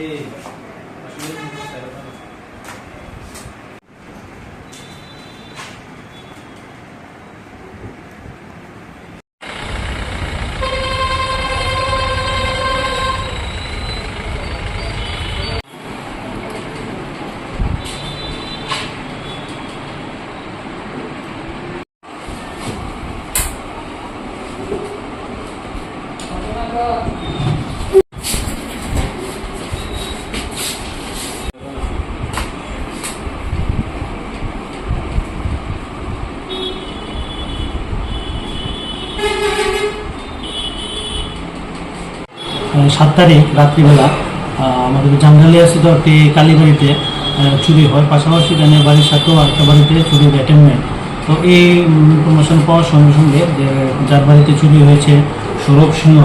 で那个。সাত তারিখ রাত্রিবেলা আমাদের জাঙ্গালিয়া একটি কালীবাড়িতে চুরি হয়। পাশাপাশি এখানে বাড়ির সাথেও একটা বাড়িতে চুরির অ্যাটেন্ডমেন্ট তো এই ইনফরমেশন পাওয়ার সঙ্গে সঙ্গে যে যার বাড়িতে চুরি হয়েছে সৌরভ সিংহ,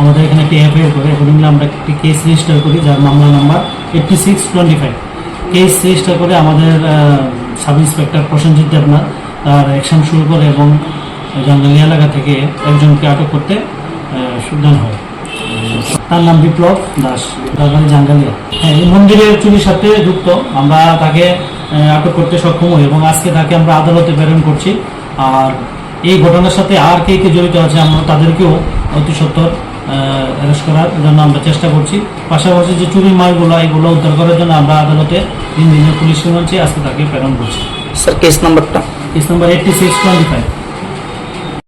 আমাদের এখানে একটি এফআইআর করে। অ্যাকর্ডিংলি আমরা একটি কেস রেজিস্টার করি, যার মামলা number eighty six twenty five case register করে আমাদের সাব ইন্সপেক্টর প্রসেনজিৎ দেবনাথ তার অ্যাকশন শুরু করে এবং জাঙ্গালিয়া এলাকা থেকে একজনকে আটক করতে সিদ্ধান্ত হয়। তার নাম বিপ্লব দাস বাড়ি জাঙ্গালিয়া। হ্যাঁ এই মন্দিরের চুরির সাথে যুক্ত। আমরা তাকে আটক করতে সক্ষম হই এবং আজকে তাকে আমরা আদালতে প্রেরণ করছি। আর এই ঘটনার সাথে আর কে কে জড়িত আছে আমরা তাদেরকেও অতি সত্তর অ্যারেস্ট করার জন্য আমরা চেষ্টা করছি। পাশাপাশি যে চুরির মালগুলো এগুলো উদ্ধার করার জন্য আমরা আদালতে তিন দিনের পুলিশ রিমান্ডে আজকে তাকে প্রেরণ করছি। স্যার কেস নাম্বারটা case number eighty six twenty five